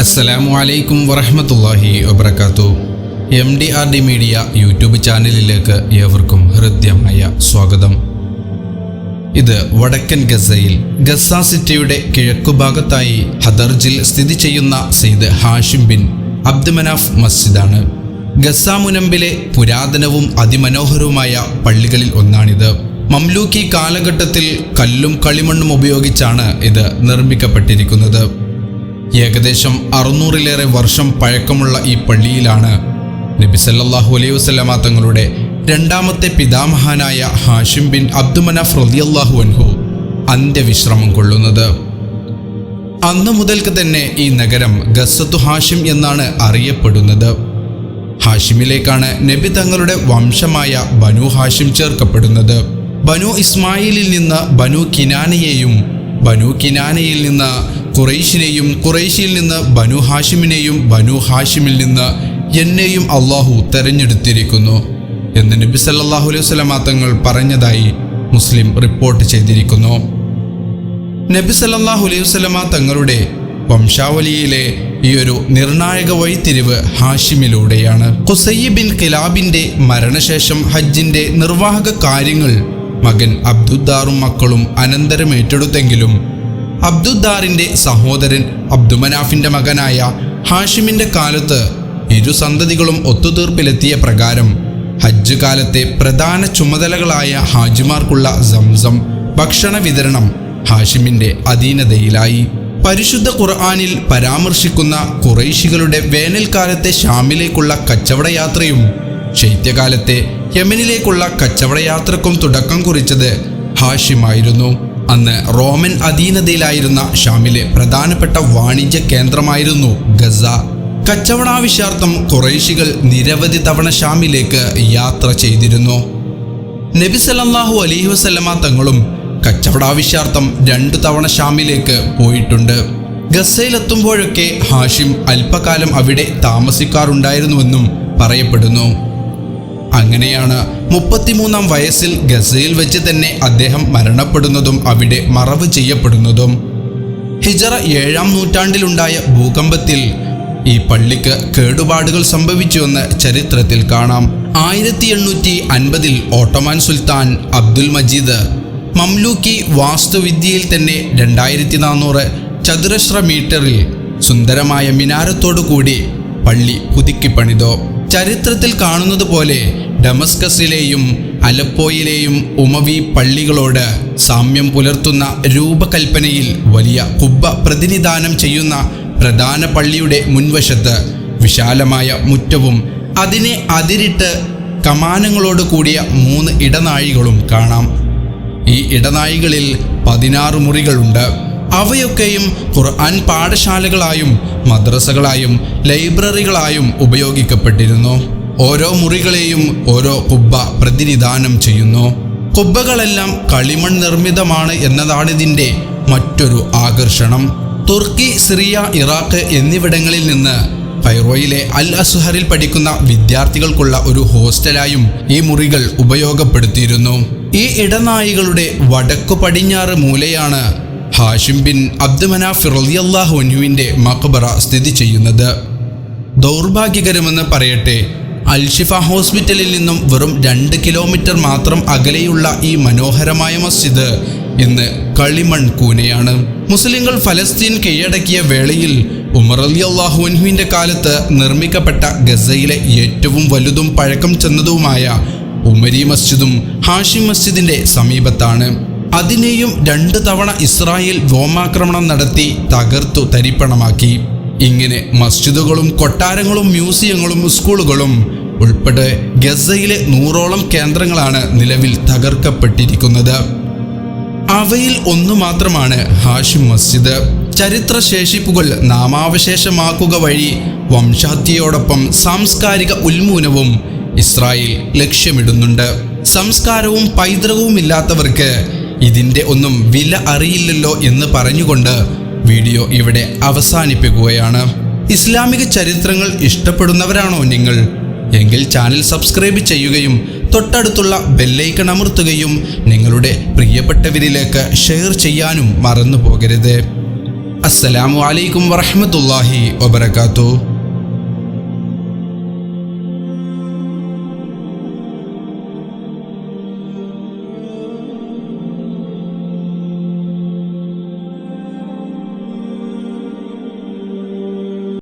അസ്സലാമു അലൈക്കും വറഹമത്തല്ലാഹി വബർക്കാത്തു M D R D media YouTube ചാനലിലേക്ക് ഏവർക്കും ഹൃദ്യമായ സ്വാഗതം. ഇത് വടക്കൻ ഗസയിൽ ഗസ സിറ്റിയുടെ കിഴക്കുഭാഗത്തായി ഹദർജിൽ സ്ഥിതി ചെയ്യുന്ന Syed Hashim bin Abd Manaf മസ്ജിദാണ്. Gaza മുനമ്പിലെ പുരാതനവും അതിമനോഹരവുമായ പള്ളികളിൽ ഒന്നാണിത്. മംലൂക്കി കാലഘട്ടത്തിൽ കല്ലും കളിമണ്ണും ഉപയോഗിച്ചാണ് ഇത് നിർമ്മിക്കപ്പെട്ടിരിക്കുന്നത്. ഏകദേശം അറുന്നൂറിലേറെ വർഷം പഴക്കമുള്ള ഈ പള്ളിയിലാണ് നബി സല്ലല്ലാഹു അലൈഹി വസല്ലമ തങ്ങളുടെ രണ്ടാമത്തെ പിതാമഹാനായ ഹാഷിം ബിൻ അബ്ദുമനാഫ് റളിയല്ലാഹു അൻഹു അന്ത്യവിശ്രമം കൊള്ളുന്നത്. അന്നു മുതൽക്ക് തന്നെ ഈ നഗരം ഗസത്തു ഹാഷിം എന്നാണ് അറിയപ്പെടുന്നത്. ഹാഷിമിലേക്കാണ് നബി തങ്ങളുടെ വംശമായ ബനു ഹാഷിം ചേർക്കപ്പെടുന്നത്. ബനു ഇസ്മായിലിൽ നിന്ന് ബനു കിനാനയെയും ബനു കിനാനയിൽ നിന്ന് ഖുറൈശിനെയും ഖുറൈശിയിൽ നിന്ന് ബനു ഹാഷിമിനെയും ബനു ഹാഷിമിൽ നിന്ന് എന്നെയും അള്ളാഹു തെരഞ്ഞെടുത്തിരിക്കുന്നു എന്ന് നബി സല്ലാഹു അലൈഹി വസല്ലമ തങ്ങൾ പറഞ്ഞതായി മുസ്ലിം റിപ്പോർട്ട് ചെയ്തിരിക്കുന്നു. നബി സല്ലാഹു അലൈഹി വസല്ലമ തങ്ങളുടെ വംശാവലിയിലെ ഈ ഒരു നിർണായക വഴിത്തിരിവ് ഹാഷിമിലൂടെയാണ്. ഖുസൈ ബിൻ ഖിലാബിന്റെ മരണശേഷം ഹജ്ജിന്റെ നിർവാഹക കാര്യങ്ങൾ മകൻ അബ്ദുദ്ദാറും മക്കളും അനന്തരം ഏറ്റെടുത്തെങ്കിലും അബ്ദുദ്ദാറിന്റെ സഹോദരൻ അബ്ദുമനാഫിന്റെ മകനായ ഹാഷിമിന്റെ കാലത്ത് ഇരു സന്തതികളും ഒത്തുതീർപ്പിലെത്തിയ പ്രകാരം ഹജ്ജ് കാലത്തെ പ്രധാന ചുമതലകളായ ഹാജിമാർക്കുള്ള സംസം ഭക്ഷണ വിതരണം ഹാഷിമിന്റെ അധീനതയിലായി. പരിശുദ്ധ ഖുർആാനിൽ പരാമർശിക്കുന്ന കുറൈശികളുടെ വേനൽക്കാലത്തെ ഷാമിലേക്കുള്ള കച്ചവടയാത്രയും ശൈത്യകാലത്തെ യമനിലേക്കുള്ള കച്ചവടയാത്രക്കും തുടക്കം കുറിച്ചത് ഹാഷിമായിരുന്നു. അന്ന് റോമൻ അധീനതയിലായിരുന്ന ഷാമിലെ പ്രധാനപ്പെട്ട വാണിജ്യ കേന്ദ്രമായിരുന്നു ഗസ. കച്ചവടാവശ്യാർത്ഥം കുറേശികൾ നിരവധി തവണ ഷാമിലേക്ക് യാത്ര ചെയ്തിരുന്നു. നബി സല്ലല്ലാഹു അലൈഹി വസല്ലമ തങ്ങളും കച്ചവടാവശ്യാർത്ഥം രണ്ടു തവണ ഷാമിലേക്ക് പോയിട്ടുണ്ട്. ഗസയിലെത്തുമ്പോഴൊക്കെ ഹാഷിം അല്പകാലം അവിടെ താമസിക്കാറുണ്ടായിരുന്നുവെന്നും പറയപ്പെടുന്നു. അങ്ങനെയാണ് മുപ്പത്തിമൂന്നാം വയസ്സിൽ ഗസയിൽ വെച്ച് തന്നെ അദ്ദേഹം മരണപ്പെടുന്നതും അവിടെ മറവ് ചെയ്യപ്പെടുന്നതും. ഹിജറ ഏഴാം നൂറ്റാണ്ടിലുണ്ടായ ഭൂകമ്പത്തിൽ ഈ പള്ളിക്ക് കേടുപാടുകൾ സംഭവിച്ചുവെന്ന് ചരിത്രത്തിൽ കാണാം. ആയിരത്തി എണ്ണൂറ്റി അൻപതിൽ ഓട്ടോമാൻ സുൽത്താൻ അബ്ദുൽ മജീദ് മംലൂക്കി വാസ്തുവിദ്യയിൽ തന്നെ രണ്ടായിരത്തി നാനൂറ് ചതുരശ്ര മീറ്ററിൽ സുന്ദരമായ മിനാരത്തോടു കൂടി പള്ളി പുതുക്കി പണിതോ ചരിത്രത്തിൽ കാണുന്നത് പോലെ ഡമസ്കസിലെയും അലപ്പോയിലെയും ഉമവി പള്ളികളോട് സാമ്യം പുലർത്തുന്ന രൂപകൽപ്പനയിൽ വലിയ കുബ്ബ പ്രതിനിധാനം ചെയ്യുന്ന പ്രധാന പള്ളിയുടെ മുൻവശത്ത് വിശാലമായ മുറ്റവും അതിനെ അതിരിട്ട് കമാനങ്ങളോട് കൂടിയ മൂന്ന് ഇടനാഴികളും കാണാം. ഈ ഇടനാഴികളിൽ പതിനാറ് മുറികളുണ്ട്. അവയൊക്കെയും ഖുർആൻ പാഠശാലകളായും മദ്രസകളായും ലൈബ്രറികളായും ഉപയോഗിക്കപ്പെട്ടിരുന്നു. ഓരോ മുറികളെയും ഓരോ കുബ്ബ പ്രതിനിധാനം ചെയ്യുന്നു. കുബ്ബകളെല്ലാം കളിമൺ നിർമ്മിതമാണ് എന്നതാണിതിന്റെ മറ്റൊരു ആകർഷണം. തുർക്കി സിറിയ ഇറാഖ് എന്നിവിടങ്ങളിൽ നിന്ന് ഫൈറോയിലെ അൽ അസുഹറിൽ പഠിക്കുന്ന വിദ്യാർത്ഥികൾക്കുള്ള ഒരു ഹോസ്റ്റലായും ഈ മുറികൾ ഉപയോഗപ്പെടുത്തിയിരുന്നു. ഈ ഇടനായികളുടെ വടക്കു പടിഞ്ഞാറ് മൂലയാണ് ഹാഷിം ബിൻ അബ്ദുമനാഫ് റളിയല്ലാഹു അൻഹുവിന്റെ മക്ബറ സ്ഥിതി ചെയ്യുന്നത്. ദൗർഭാഗ്യകരമെന്ന് പറയട്ടെ അൽഷിഫ ഹോസ്പിറ്റലിൽ നിന്നും വെറും രണ്ട് കിലോമീറ്റർ മാത്രം അകലെയുള്ള ഈ മനോഹരമായ മസ്ജിദ് ഇന്ന് കളിമൺ കൂനയാണ് മുസ്ലിങ്ങൾ ഫലസ്തീൻ കീഴടക്കിയ വേളയിൽ ഉമർ അലി അള്ളാഹുവിന്റെ കാലത്ത് നിർമ്മിക്കപ്പെട്ട ഗസയിലെ ഏറ്റവും വലുതും പഴക്കം ചെന്നതുമായ ഉമരി മസ്ജിദും ഹാഷിം മസ്ജിദിന്റെ സമീപത്താണ്. അതിനെയും രണ്ട് തവണ ഇസ്രായേൽ വ്യോമാക്രമണം നടത്തി തകർത്തു തരിപ്പണമാക്കി. ഇങ്ങനെ മസ്ജിദുകളും കൊട്ടാരങ്ങളും മ്യൂസിയങ്ങളും സ്കൂളുകളും ഉൾപ്പെടെ ഗസയിലെ നൂറോളം കേന്ദ്രങ്ങളാണ് നിലവിൽ തകർക്കപ്പെട്ടിരിക്കുന്നത്. അവയിൽ ഒന്നു മാത്രമാണ് ഹാഷിം മസ്ജിദ്. ചരിത്ര ശേഷിപ്പുകൾ നാമാവശേഷമാക്കുക വഴി വംശാത്തിയോടൊപ്പം സാംസ്കാരിക ഉന്മൂലനവും ഇസ്രായേൽ ലക്ഷ്യമിടുന്നുണ്ട്. സംസ്കാരവും പൈതൃകവും ഇല്ലാത്തവർക്ക് ഇതിന്റെ ഒന്നും വില അറിയില്ലല്ലോ എന്ന് പറഞ്ഞുകൊണ്ട് വീഡിയോ ഇവിടെ അവസാനിപ്പിക്കുകയാണ്. ഇസ്ലാമിക ചരിത്രങ്ങൾ ഇഷ്ടപ്പെടുന്നവരാണോ നിങ്ങൾ? എങ്കിൽ ചാനൽ സബ്സ്ക്രൈബ് ചെയ്യുകയും തൊട്ടടുത്തുള്ള ബെല്ലൈക്കൺ അമർത്തുകയും നിങ്ങളുടെ പ്രിയപ്പെട്ടവരിലേക്ക് ഷെയർ ചെയ്യാനും മറന്നു പോകരുത് അസ്സലാമു അലൈക്കും വറഹ്മത്തുള്ളാഹി വബറകാതുഹു.